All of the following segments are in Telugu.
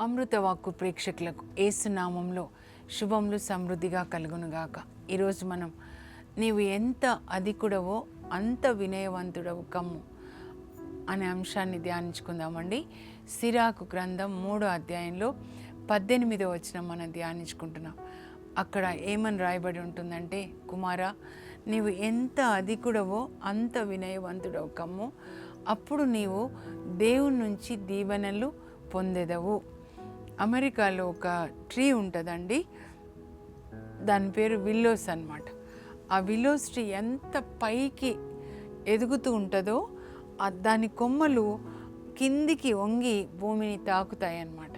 అమృతవాక్కు ప్రేక్షకులకు ఏసునామంలో శుభములు సమృద్ధిగా కలుగునుగాక. ఈరోజు మనం నీవు ఎంత అధికుడవో అంత వినయవంతుడవు కమ్ము అనే అంశాన్ని ధ్యానించుకుందామండి. సిరాకు గ్రంథం మూడో అధ్యాయంలో పద్దెనిమిదో వచ్చిన మనం ధ్యానించుకుంటున్నాం. అక్కడ ఏమని రాయబడి ఉంటుందంటే కుమారా నీవు ఎంత అధికుడవో అంత వినయవంతుడవు కమ్ము. అప్పుడు నీవు దేవుని నుంచి దీవెనలు పొందెదవు. అమెరికాలో ఒక ట్రీ ఉంటుందండి. దాని పేరు విల్లోస్ అన్నమాట. ఆ విల్లోస్ ట్రీ ఎంత పైకి ఎదుగుతూ ఉంటుందో దాని కొమ్మలు కిందికి వంగి భూమిని తాకుతాయి అన్నమాట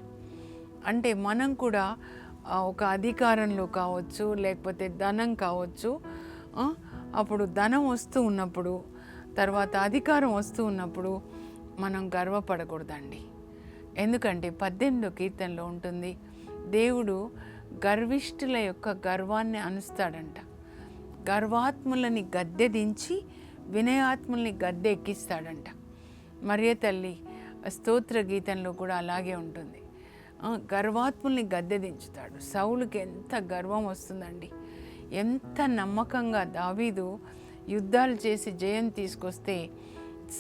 అంటే మనం కూడా ఒక అధికారంలో కావచ్చు లేకపోతే ధనం కావచ్చు అప్పుడు ధనం వస్తూ ఉన్నప్పుడు తర్వాత అధికారం వస్తూ ఉన్నప్పుడు మనం గర్వపడకూడదండి. ఎందుకంటే పద్దెనిమిదో కీర్తనలో ఉంటుంది దేవుడు గర్విష్ఠుల యొక్క గర్వాన్ని అనుస్తాడంట గర్వాత్ములని గద్దె దించి వినయాత్ముల్ని గద్దె ఎక్కిస్తాడంట. మరియ తల్లి స్తోత్ర గీతంలో కూడా అలాగే ఉంటుంది. గర్వాత్ముల్ని గద్దె దించుతాడు. సౌలుకి ఎంత గర్వం వస్తుందండి. ఎంత నమ్మకంగా దావీదు యుద్ధాలు చేసి జయం తీసుకొస్తే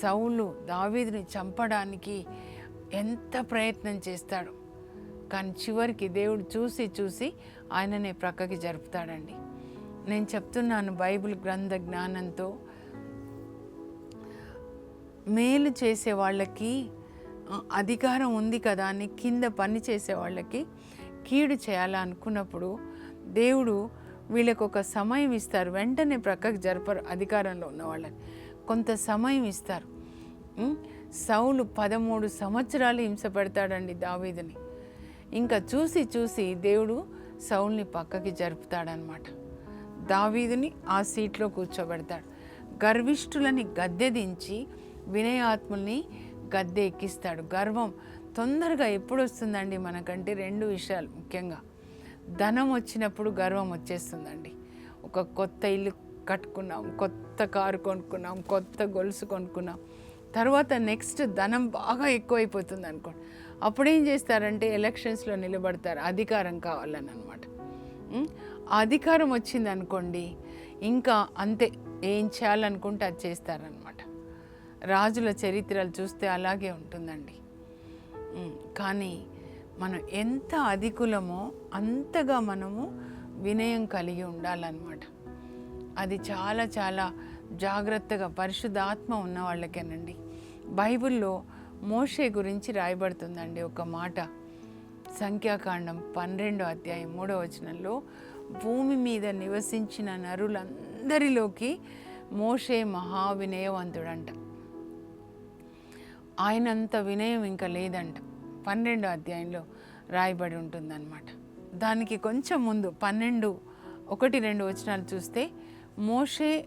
సౌలు దావీదుని చంపడానికి ఎంత ప్రయత్నం చేస్తాడు. కానీ చివరికి దేవుడు చూసి చూసి ఆయననే ప్రక్కకి జరుపుతాడండి. నేను చెప్తున్నాను బైబిల్ గ్రంథ జ్ఞానంతో మేలు చేసే వాళ్ళకి అధికారం ఉంది కదా అని కింద పని చేసే వాళ్ళకి కీడు చేయాలనుకున్నప్పుడు దేవుడు వీళ్ళకు ఒక సమయం ఇస్తారు. వెంటనే ప్రక్కకు జరపరు అధికారంలో ఉన్న వాళ్ళని. కొంత సమయం ఇస్తారు. సౌలు పదమూడు సంవత్సరాలు హింస పెడతాడండి దావీదుని. ఇంకా చూసి చూసి దేవుడు సౌల్ని పక్కకి జరుపుతాడనమాట దావీదుని ఆ సీట్లో కూర్చోబెడతాడు. గర్విష్ఠులని గద్దె దించి వినయాత్ముల్ని గద్దె ఎక్కిస్తాడు. గర్వం తొందరగా ఎప్పుడు వస్తుందండి మనకంటే రెండు విషయాలు ముఖ్యంగా. ధనం వచ్చినప్పుడు గర్వం వచ్చేస్తుందండి. ఒక కొత్త ఇల్లు కట్టుకున్నాం కొత్త కారు కొనుక్కున్నాం కొత్త గొలుసు కొనుక్కున్నాం. తర్వాత నెక్స్ట్ ధనం బాగా ఎక్కువైపోతుంది అనుకోండి. అప్పుడేం చేస్తారంటే ఎలక్షన్స్లో నిలబడతారు. అధికారం కావాలని అనమాట అధికారం వచ్చింది అనుకోండి ఇంకా అంతే ఏం చేయాలనుకుంటే అది చేస్తారనమాట రాజుల చరిత్రలు చూస్తే అలాగే ఉంటుందండి. కానీ మనం ఎంత అధికులమో అంతగా మనము వినయం కలిగి ఉండాలన్నమాట. అది చాలా చాలా జాగ్రత్తగా పరిశుద్ధాత్మ ఉన్న వాళ్ళకేనండి. బైబిల్లో మోషే గురించి రాయబడుతుందండి ఒక మాట. సంఖ్యాకాండం పన్నెండో అధ్యాయం మూడో వచనంలో భూమి మీద నివసించిన నరులందరిలోకి మోషే మహావినయవంతుడంట. ఆయనంత వినయం ఇంకా లేదంట. పన్నెండో అధ్యాయంలో రాయబడి ఉంటుందన్నమాట. దానికి కొంచెం ముందు పన్నెండు ఒకటి రెండు వచనాలు చూస్తే మోషే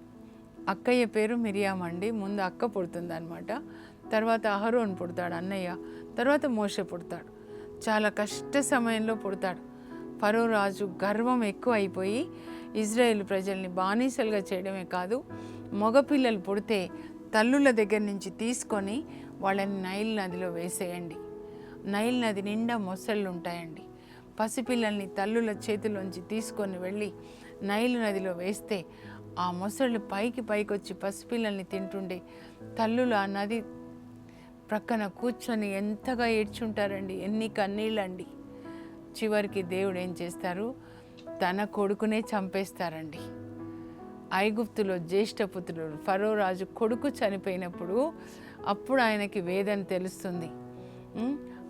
అక్కయ్య పేరు మిరియామ్ అండి. ముందు అక్క పుడుతుందనమాట తర్వాత అహరోన్ పుడతాడు అన్నయ్య. తర్వాత మోషే పుడతాడు. చాలా కష్ట సమయంలో పుడతాడు. ఫరో రాజు గర్వం ఎక్కువ అయిపోయి ఇజ్రాయేల్ ప్రజల్ని బానిసలుగా చేయడమే కాదు మగపిల్లలు పుడితే తల్లుల దగ్గర నుంచి తీసుకొని వాళ్ళని నైల్ నదిలో వేసేయండి. నైల్ నది నిండా మొసళ్ళు ఉంటాయండి. పసిపిల్లల్ని తల్లుల చేతిలోంచి తీసుకొని వెళ్ళి నైలు నదిలో వేస్తే ఆ మొసళ్ళు పైకి పైకి వచ్చి పసిపిల్లల్ని తింటుండే. తల్లులు ఆ నది ప్రక్కన కూర్చొని ఎంతగా ఏడ్చుంటారండి ఎన్ని కన్నీళ్ళండి. చివరికి దేవుడు ఏం చేస్తారు? తన కొడుకునే చంపేస్తారండి. ఐగుప్తులో జ్యేష్ఠపుత్రుడు ఫరో రాజు కొడుకు చనిపోయినప్పుడు అప్పుడు ఆయనకి వేదన తెలుస్తుంది.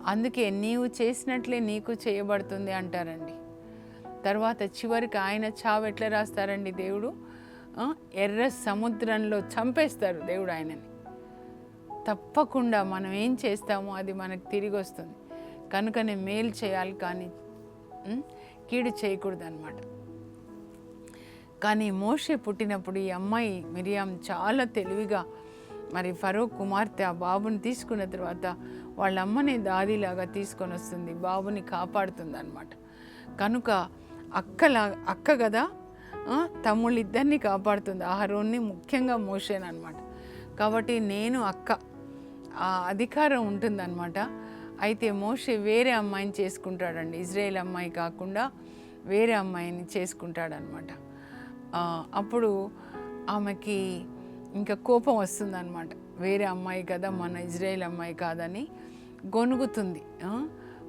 అందుకే నీవు చేసినట్లే నీకు చేయబడుతుంది అంటారండి. తర్వాత చివరికి ఆయన చావు ఎట్లా రాస్తారండి దేవుడు? ఎర్ర సముద్రంలో చంపేస్తారు దేవుడు ఆయనని. తప్పకుండా మనం ఏం చేస్తామో అది మనకు తిరిగి వస్తుంది. కనుకనే మేలు చేయాలి కానీ కీడు చేయకూడదు అనమాట కానీ మోషే పుట్టినప్పుడు ఈ అమ్మాయి మిరియాం చాలా తెలివిగా మరి ఫరో కుమార్తె ఆ బాబుని తీసుకున్న తర్వాత వాళ్ళ అమ్మని దాదిలాగా తీసుకొని వస్తుంది బాబుని కాపాడుతుంది అనమాట కనుక అక్కలా అక్క కదా తమ్ముళ్ళిద్దరిని కాపాడుతుంది. ఆహారోన్ని ముఖ్యంగా మోషేనమాట కాబట్టి నేను అక్క ఆ అధికారం ఉంటుందన్నమాట. అయితే మోషే వేరే అమ్మాయిని చేసుకుంటాడండి. ఇజ్రాయేల్ అమ్మాయి కాకుండా వేరే అమ్మాయిని చేసుకుంటాడనమాట అప్పుడు ఆమెకి ఇంకా కోపం వస్తుందన్నమాట. వేరే అమ్మాయి కదా మన ఇజ్రాయేల్ అమ్మాయి కాదని గొనుగుతుంది.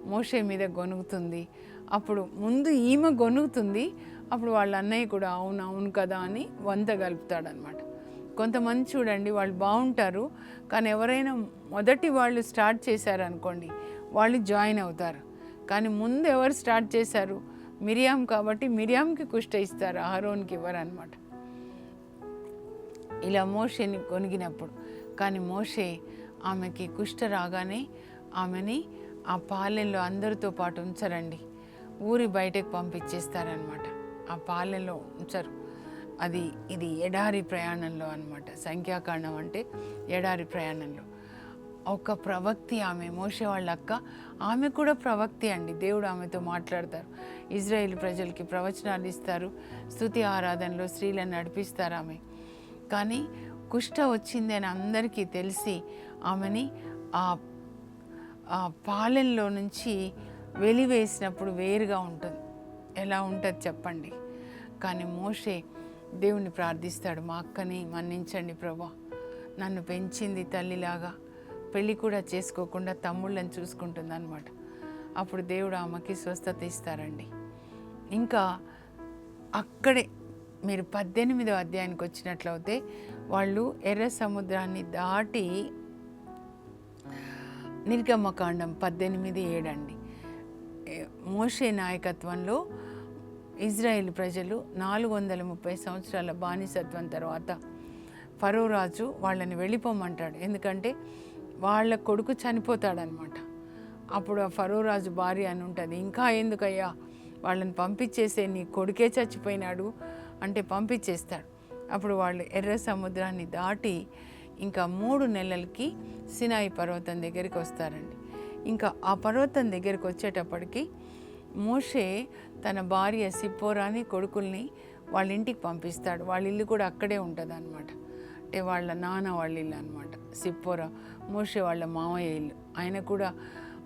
మోషే మీద గొనుగుతుంది. అప్పుడు ముందు ఈమె గొనుగుతుంది. అప్పుడు వాళ్ళ అన్నయ్య కూడా అవును అవును కదా అని వంత కలుపుతాడనమాట కొంతమంది చూడండి వాళ్ళు బాగుంటారు కానీ ఎవరైనా మొదటి వాళ్ళు స్టార్ట్ చేశారనుకోండి వాళ్ళు జాయిన్ అవుతారు. కానీ ముందు ఎవరు స్టార్ట్ చేశారు? మిరియాం కాబట్టి మిరియాంకి కుష్ట ఇస్తారు అహరోన్కి ఇవ్వరు అనమాట ఇలా మోషేని కొనిగినప్పుడు కానీ మోషే ఆమెకి కుష్ట రాగానే ఆమెని ఆ పాలెంలో అందరితో పాటు ఉంచరండి. ఊరి బయటకు పంపించేస్తారనమాట ఆ పాలెలో ఉంచరు. అది ఇది ఎడారి ప్రయాణంలో అనమాట సంఖ్యాకాండం అంటే ఎడారి ప్రయాణంలో. ఒక ప్రవక్తి ఆమె మోసే వాళ్ళ అక్క ఆమె కూడా ప్రవక్తి అండి. దేవుడు ఆమెతో మాట్లాడతారు. ఇజ్రాయేల్ ప్రజలకి ప్రవచనాలు ఇస్తారు. స్థుతి ఆరాధనలో స్త్రీలను నడిపిస్తారు ఆమె. కానీ కుష్ట వచ్చింది అని అందరికీ తెలిసి ఆమెని ఆ పాలెంలో నుంచి వెలివేసినప్పుడు వేరుగా ఉంటుంది. ఎలా ఉంటుంది చెప్పండి. కానీ మోషే దేవుణ్ణి ప్రార్థిస్తాడు మా అక్కని మన్నించండి ప్రభా. నన్ను పెంచింది తల్లిలాగా. పెళ్ళి కూడా చేసుకోకుండా తమ్ముళ్ళని చూసుకుంటుంది అనమాట అప్పుడు దేవుడు ఆమెకి స్వస్థత ఇస్తారండి. ఇంకా అక్కడే మీరు పద్దెనిమిదో అధ్యాయానికి వచ్చినట్లయితే వాళ్ళు ఎర్ర సముద్రాన్ని దాటి నిర్గమకాండం పద్దెనిమిది ఏడండి. మోషే నాయకత్వంలో ఇజ్రాయెల్ ప్రజలు నాలుగు వందల ముప్పై సంవత్సరాల బానిసత్వం తర్వాత ఫరో రాజు వాళ్ళని వెళ్ళిపోమంటాడు. ఎందుకంటే వాళ్ళ కొడుకు చనిపోతాడనమాట. అప్పుడు ఆ ఫరో రాజు భార్య అని ఉంటుంది. ఇంకా ఎందుకయ్యా? వాళ్ళని పంపించేసే నీ కొడుకే చచ్చిపోయినాడు అంటే పంపించేస్తాడు. అప్పుడు వాళ్ళు ఎర్ర సముద్రాన్ని దాటి ఇంకా మూడు నెలలకి సినాయి పర్వతం దగ్గరికి వస్తారండి. ఇంకా ఆ పర్వతం దగ్గరికి వచ్చేటప్పటికి మోషే తన భార్య సిప్పోరాని కొడుకుల్ని వాళ్ళ ఇంటికి పంపిస్తాడు. వాళ్ళ ఇల్లు కూడా అక్కడే ఉంటుంది అనమాట అంటే వాళ్ళ నాన్న వాళ్ళ ఇల్లు అనమాట సిప్పోరా. మోషే వాళ్ళ మామయ్య ఇల్లు. ఆయన కూడా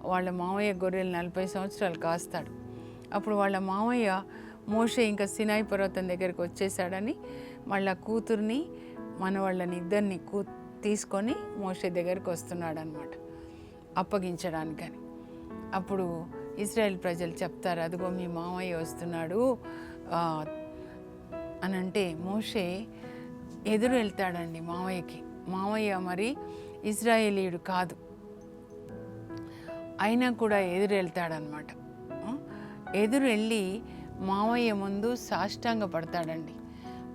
వాళ్ళ మామయ్య గొర్రెలు నలభై సంవత్సరాలు కాస్తాడు. అప్పుడు వాళ్ళ మామయ్య మోషే ఇంకా సినాయి పర్వతం దగ్గరికి వచ్చేసాడని వాళ్ళ కూతుర్ని మన వాళ్ళని ఇద్దరిని కూ తీసుకొని మోషే దగ్గరికి వస్తున్నాడు అనమాట అప్పగించడానికని. అప్పుడు ఇస్రాయేల్ ప్రజలు చెప్తారు అదిగో మీ మామయ్య వస్తున్నాడు. అని అంటే మోషే ఎదురు వెళ్తాడండి మామయ్యకి. మామయ్య మరి ఇజ్రాయేలీయుడు కాదు. అయినా కూడా ఎదురు వెళ్తాడనమాట ఎదురు వెళ్ళి మామయ్య ముందు సాష్టాంగ పడతాడండి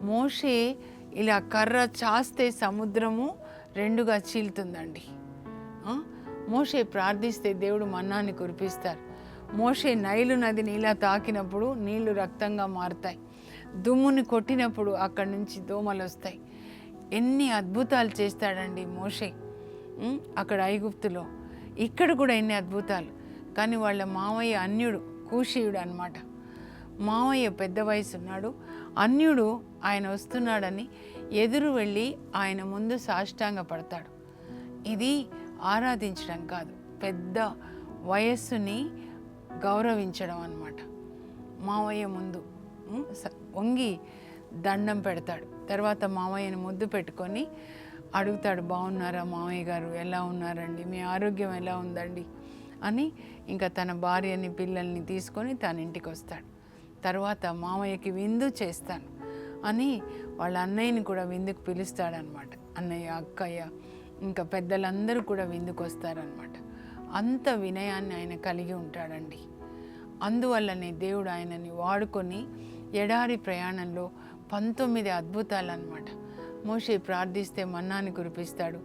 మోషే ఇలా కర్ర చాస్తే సముద్రము రెండుగా చీలుతుందండి. మోషే ప్రార్థిస్తే దేవుడు మన్నాన్ని కురిపిస్తారు. మోషే నైలు నది నీలా తాకినప్పుడు నీళ్ళు రక్తంగా మారుతాయి. దుమ్ముని కొట్టినప్పుడు అక్కడి నుంచి దోమలు వస్తాయి. ఎన్ని అద్భుతాలు చేస్తాడండి మోషే. అక్కడ ఐగుప్తులో. ఇక్కడ కూడా ఎన్ని అద్భుతాలు. కానీ వాళ్ళ మామయ్య అన్యుడు కూషీయుడు అనమాట మామయ్య పెద్ద వయసు ఉన్నాడు అన్యుడు ఆయన వస్తున్నాడని ఎదురు వెళ్ళి ఆయన ముందు సాష్టాంగ పడతాడు ఇది ఆరాధించడం కాదు. పెద్ద వయస్సుని గౌరవించడం అనమాట మావయ్య ముందు స- వంగి దండం పెడతాడు. తర్వాత మావయ్యని ముద్దు పెట్టుకొని అడుగుతాడు బాగున్నారా మావయ్య గారు? ఎలా ఉన్నారండి? మీ ఆరోగ్యం ఎలా ఉందండి? అని ఇంకా తన భార్యని పిల్లల్ని తీసుకొని తన ఇంటికి వస్తాడు. తర్వాత మామయ్యకి విందు చేస్తాను అని వాళ్ళ అన్నయ్యని కూడా విందుకు పిలుస్తాడనమాట అన్నయ్య అక్కయ్య ఇంకా పెద్దలందరూ కూడా విందుకు వస్తారనమాట అంత వినయాన్ని ఆయన కలిగి ఉంటాడండి. అందువల్లనే దేవుడు ఆయనని వాడుకొని ఎడారి ప్రయాణంలో పంతొమ్మిది అద్భుతాలు అనమాట మోషే ప్రార్థిస్తే మన్నాని కురిపిస్తాడు.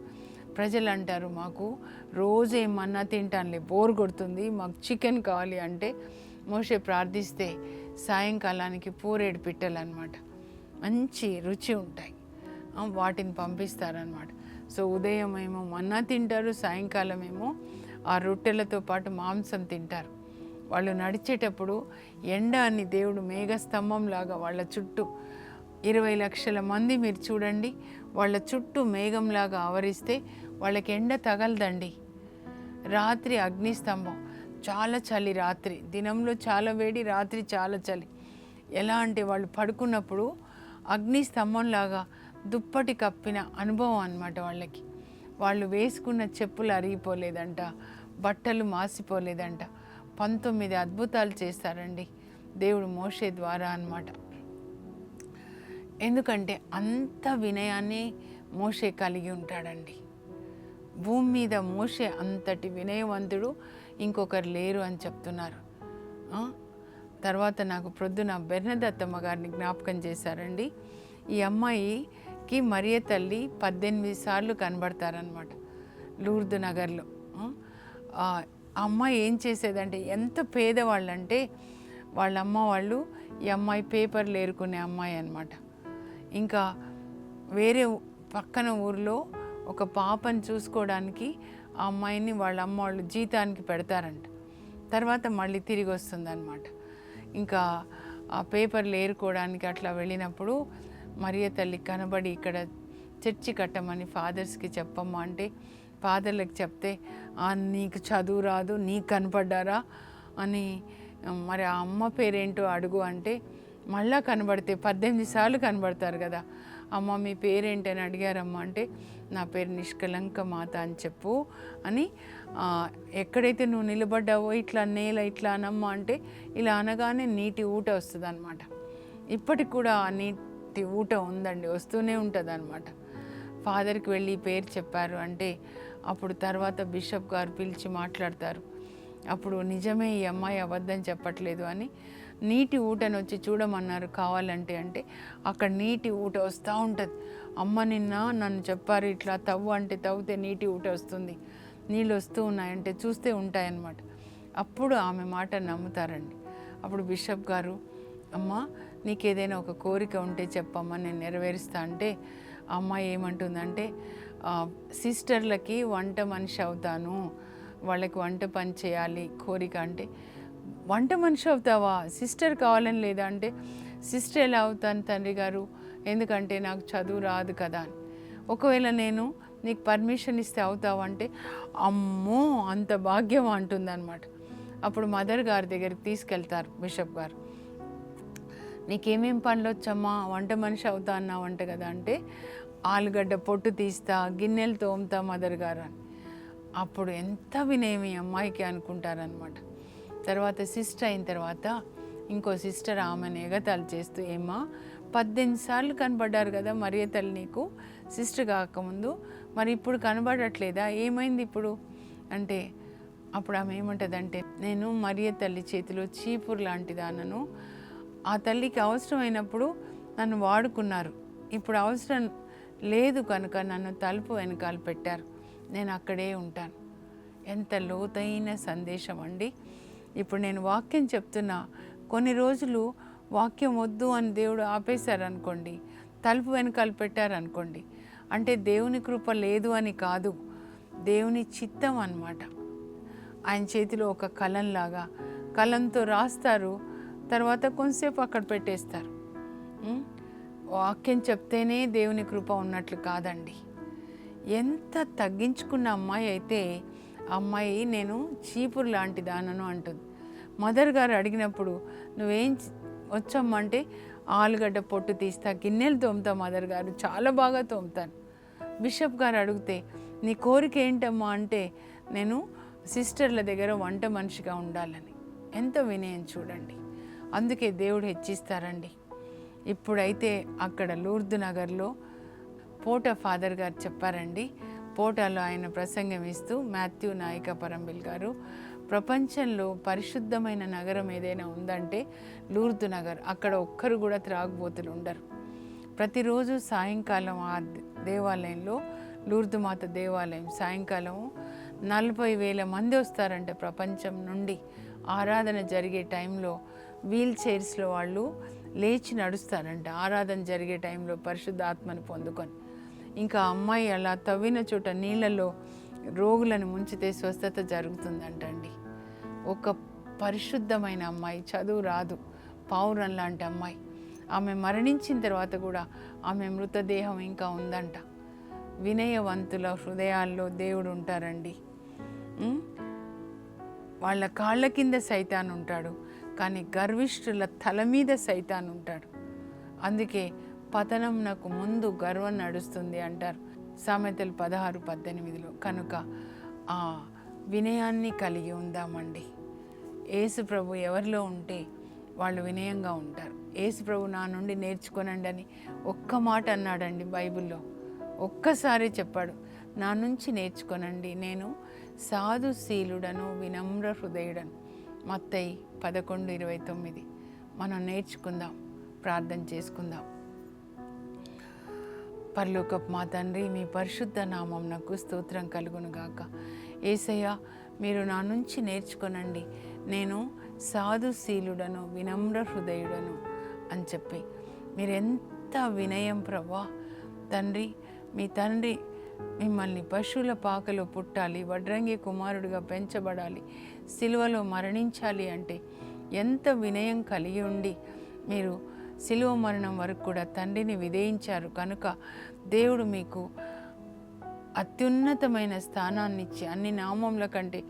ప్రజలు అంటారు మాకు రోజే మన్నా తింటానులే బోర్ కొడుతుంది మాకు చికెన్ కావాలి అంటే మోషే ప్రార్థిస్తే సాయంకాలానికి పూరేడు పిట్టలు అనమాట మంచి రుచి ఉంటాయి. వాటిని పంపిస్తారనమాట సో ఉదయం ఏమో మన్నా తింటారు సాయంకాలం ఏమో ఆ రొట్టెలతో పాటు మాంసం తింటారు. వాళ్ళు నడిచేటప్పుడు ఎండ అని దేవుడు మేఘస్తంభంలాగా వాళ్ళ చుట్టూ ఇరవై లక్షల మంది మీరు చూడండి వాళ్ళ చుట్టూ మేఘంలాగా ఆవరిస్తే వాళ్ళకి ఎండ తగలదండి. రాత్రి అగ్నిస్తంభం చాలా చలి రాత్రి. దినంలో చాలా వేడి రాత్రి చాలా చలి. ఎలా అంటే వాళ్ళు పడుకున్నప్పుడు అగ్ని స్తంభంలాగా దుప్పటి కప్పిన అనుభవం అన్నమాట వాళ్ళకి. వాళ్ళు వేసుకున్న చెప్పులు అరిగిపోలేదంట బట్టలు మాసిపోలేదంట. పంతొమ్మిది అద్భుతాలు చేస్తారండి దేవుడు మోషే ద్వారా అన్నమాట. ఎందుకంటే అంత వినయాన్ని మోషే కలిగి ఉంటాడండి. భూమి మీద మోషే అంతటి వినయవంతుడు ఇంకొకరు లేరు అని చెప్తున్నారు. తర్వాత నాకు ప్రొద్దున బెర్నదత్తమ్మ గారిని జ్ఞాపకం చేశారండి. ఈ అమ్మాయి కి మరియ తల్లి పద్దెనిమిది సార్లు కనబడతారనమాట లూర్దు నగర్లో. ఆ? అమ్మాయి ఏం చేసేదంటే ఎంత పేదవాళ్ళంటే వాళ్ళ అమ్మ వాళ్ళు ఈ అమ్మాయి పేపర్లు ఏరుకునే అమ్మాయి అనమాట ఇంకా వేరే పక్కన ఊర్లో ఒక పాపని చూసుకోవడానికి ఆ అమ్మాయిని వాళ్ళ అమ్మ వాళ్ళు జీతానికి పెడతారంట. తర్వాత మళ్ళీ తిరిగి వస్తుందన్నమాట ఇంకా ఆ పేపర్లు ఏరుకోవడానికి అట్లా వెళ్ళినప్పుడు మరియ తల్లి కనబడి ఇక్కడ చర్చి కట్టమని ఫాదర్స్కి చెప్పమ్మా అంటే ఫాదర్లకు చెప్తే నీకు చదువు రాదు నీకు కనపడ్డారా? అని మరి ఆ అమ్మ పేరేంటో అడుగు అంటే మళ్ళా కనబడితే పద్దెనిమిది సార్లు కనబడతారు కదా అమ్మ మీ పేరేంటని అడిగారమ్మ అంటే నా పేరు నిష్కలంక మాత అని చెప్పు అని ఎక్కడైతే నువ్వు నిలబడ్డావో ఇట్లా నేల ఇట్లా అనమ్మా అంటే ఇలా అనగానే నీటి ఊట వస్తుంది అనమాట ఇప్పటికి కూడా ఆ నీటి ప్రతి ఊట ఉందండి వస్తూనే ఉంటుంది అనమాట ఫాదర్కి వెళ్ళి పేరు చెప్పారు అంటే అప్పుడు తర్వాత బిషప్ గారు పిలిచి మాట్లాడతారు. అప్పుడు నిజమే ఈ అమ్మాయి అబద్ధం చెప్పట్లేదు అని నీటి ఊటను వచ్చి చూడమన్నారు కావాలంటే అంటే అక్కడ నీటి ఊట వస్తూ ఉంటుంది. అమ్మ నిన్న నన్ను చెప్పారు ఇట్లా తవ్వు అంటే తవ్వితే నీటి ఊట వస్తుంది నీళ్ళు వస్తూ ఉన్నాయంటే చూస్తే ఉంటాయన్నమాట. అప్పుడు ఆమె మాట నమ్ముతారండి. అప్పుడు బిషప్ గారు అమ్మ నీకు ఏదైనా ఒక కోరిక ఉంటే చెప్పమ్మా నేను నెరవేరుస్తా అంటే అమ్మాయి ఏమంటుందంటే సిస్టర్లకి వంట మనిషి అవుతాను వాళ్ళకి వంట పని చేయాలి కోరిక అంటే వంట మనిషి అవుతావా? సిస్టర్ కావాలని లేదా అంటే సిస్టర్ ఎలా అవుతాను తండ్రి గారు? ఎందుకంటే నాకు చదువు రాదు కదా అని. ఒకవేళ నేను నీకు పర్మిషన్ ఇస్తే అవుతావంటే అమ్మో అంత భాగ్యం అంటుందన్నమాట. అప్పుడు మదర్ గారి దగ్గరికి తీసుకెళ్తారు బిషప్ గారు. నీకేమేం పనులు వచ్చమ్మా వంట మనిషి అవుతా అన్నావు కదా అంటే ఆలుగడ్డ పొట్టు తీస్తా గిన్నెలు తోముతా మదర్ గారు అని. అప్పుడు ఎంత వినేమి అమ్మాయికి అనుకుంటారనమాట తర్వాత సిస్టర్ అయిన తర్వాత ఇంకో సిస్టర్ ఆమెను ఎగతాలు చేస్తూ ఏమా పద్దెనిమిది సార్లు కనబడ్డారు కదా మరియ తల్లి నీకు? సిస్టర్ కాకముందు మరి ఇప్పుడు కనబడట్లేదా? ఏమైంది ఇప్పుడు? అంటే అప్పుడు ఆమె ఏమంటుందంటే నేను మరియ తల్లి చేతిలో చీపురు లాంటి దానను ఆ తల్లికి అవసరమైనప్పుడు నన్ను వాడుకున్నారు. ఇప్పుడు అవసరం లేదు కనుక నన్ను తలుపు వెనకాల పెట్టారు. నేను అక్కడే ఉంటాను. ఎంత లోతైన సందేశం అండి. ఇప్పుడు నేను వాక్యం చెప్తున్నా. కొన్ని రోజులు వాక్యం వద్దు అని దేవుడు ఆపేశారనుకోండి తలుపు వెనకాల పెట్టారనుకోండి అంటే దేవుని కృప లేదు అని కాదు దేవుని చిత్తం అన్నమాట. ఆయన చేతిలో ఒక కలంలాగా కలంతో రాస్తారు తర్వాత కొంతసేపు అక్కడ పెట్టేస్తారు. వాక్యం చెప్తేనే దేవుని కృప ఉన్నట్లు కాదండి. ఎంత తగ్గించుకున్న అమ్మాయి అయితే అమ్మాయి నేను చీపురు లాంటి దానను అంటుంది. మదర్ గారు అడిగినప్పుడు నువ్వేం చ- అంటే ఆలుగడ్డ పొట్టు తీస్తా గిన్నెలు తోముతా మదర్ గారు. చాలా బాగా తోముతాను. బిషప్ గారు అడిగితే నీ కోరిక ఏంటమ్మా? అంటే నేను సిస్టర్ల దగ్గర వంట మనిషిగా ఉండాలని. ఎంత వినయం చూడండి. అందుకే దేవుడు హెచ్చిస్తారండి. ఇప్పుడైతే అక్కడ లూర్దు నగర్లో పోట ఫాదర్ గారు చెప్పారండి. పోటాలో ఆయన ప్రసంగం ఇస్తూ మాథ్యూ నాయక పరంబిల్ గారు ప్రపంచంలో పరిశుద్ధమైన నగరం ఏదైనా ఉందంటే లూర్దు నగర్ అక్కడ ఒక్కరు కూడా త్రాగుబోతులు ఉండరు ప్రతిరోజు సాయంకాలం ఆ దేవాలయంలో లూర్దు మాత దేవాలయం సాయంకాలం నలభై వేల మంది వస్తారంట ప్రపంచం నుండి. ఆరాధన జరిగే టైంలో వీల్ చైర్స్లో వాళ్ళు లేచి నడుస్తారంట. ఆరాధన జరిగే టైంలో పరిశుద్ధాత్మను పొందుకొని. ఇంకా అమ్మాయి అలా తవ్విన చోట నీళ్ళలో రోగులను ముంచితే స్వస్థత జరుగుతుందంటండి. ఒక పరిశుద్ధమైన అమ్మాయి చదువు రాదు పావురం లాంటి అమ్మాయి. ఆమె మరణించిన తర్వాత కూడా ఆమె మృతదేహం ఇంకా ఉందంట. వినయవంతుల హృదయాల్లో దేవుడు ఉంటారండి. వాళ్ళ కాళ్ళ కింద సైతాన్ ఉంటాడు కానీ గర్విష్ఠుల తల మీద సైతాన్ ఉంటాడు. అందుకే పతనం నాకు ముందు గర్వం నడుస్తుంది అంటారు సామెతలు పదహారు పద్దెనిమిదిలో. కనుక ఆ వినయాన్ని కలిగి ఉందామండి. యేసు ప్రభు ఎవరిలో ఉంటే వాళ్ళు వినయంగా ఉంటారు. యేసు ప్రభు నా నుండి నేర్చుకోనండి అని ఒక్క మాట అన్నాడండి బైబిల్లో. ఒక్కసారి చెప్పాడు నా నుంచి నేర్చుకోనండి. నేను సాధుశీలుడను వినమ్ర హృదయుడను. మత్తయి పదకొండు ఇరవై తొమ్మిది. మనం నేర్చుకుందాం ప్రార్థన చేసుకుందాం. పరలోకపు మా తండ్రి మీ పరిశుద్ధ నామం నాకు స్తోత్రం కలుగును గాక ఏసయ్య మీరు నా నుంచి నేర్చుకొనండి. నేను సాధుశీలుడను వినమ్ర హృదయుడను అని చెప్పి. మీరు ఎంత వినయం ప్రభా. తండ్రి మీ తండ్రి మిమ్మల్ని పశువుల పాకలో పుట్టాలి వడ్రంగి కుమారుడిగా పెంచబడాలి. సిలువలో మరణించాలి అంటే ఎంత వినయం కలిగి ఉండి మీరు సిలువ మరణం వరకు కూడా తండ్రిని విధేయించారు కనుక దేవుడు మీకు అత్యున్నతమైన స్థానాన్ని ఇచ్చి అన్ని నామముల కంటే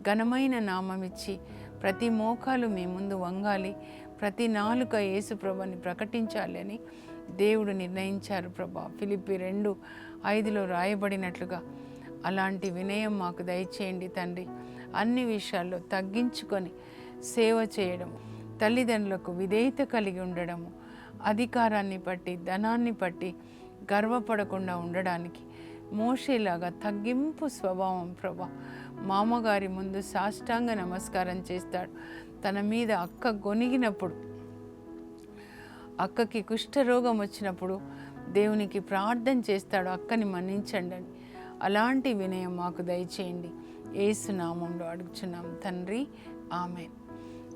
ఘనమైన నామం ఇచ్చి ప్రతి మోకాలు మీ ముందు వంగాలి ప్రతి నాలుక యేసు ప్రభని ప్రకటించాలి అని దేవుడు నిర్ణయించారు ప్రభా. ఫిలిపి రెండు ఐదులో రాయబడినట్లుగా అలాంటి వినయం మాకు దయచేయండి తండ్రి. అన్ని విషయాల్లో తగ్గించుకొని సేవ చేయడం తల్లిదండ్రులకు విధేయత కలిగి ఉండడము అధికారాన్ని బట్టి ధనాన్ని బట్టి గర్వపడకుండా ఉండడానికి మోషేలాగా తగ్గింపు స్వభావం ప్రభా. మామగారి ముందు సాష్టాంగ నమస్కారం చేస్తాడు. తన మీద అక్క గొనిగినప్పుడు అక్కకి కుష్ఠరోగం వచ్చినప్పుడు దేవునికి ప్రార్థన చేస్తాడు. అక్కని మన్నించండి అని. అలాంటి వినయం మాకు దయచేయండి. ఏసునామంలో అడుగుచున్నాం తండ్రి. ఆమె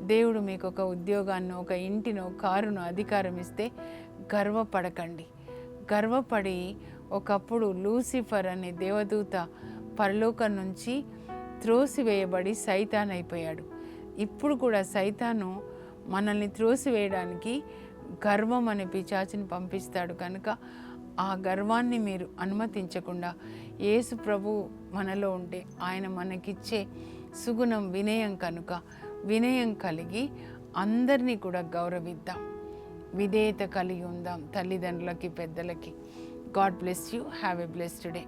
దేవుడు మీకు ఒక ఉద్యోగాన్ని ఒక ఇంటినో కారును అధికారం ఇస్తే గర్వపడకండి. గర్వపడి ఒకప్పుడు లూసిఫర్ అనే దేవదూత పరలోకం నుంచి త్రోసివేయబడి సైతాన్ అయిపోయాడు ఇప్పుడు కూడా సైతాను మనల్ని త్రోసివేయడానికి గర్వం అనే పిచాచిని పంపిస్తాడు కనుక ఆ గర్వాన్ని మీరు అనుమతించకుండా యేసు ప్రభు మనలో ఉంటే ఆయన మనకిచ్చే సుగుణం వినయం కనుక వినయం కలిగి అందరినీ కూడా గౌరవిద్దాం. విధేయత కలిగి ఉందాం తల్లిదండ్రులకి పెద్దలకి. God bless you. Have a blessed day.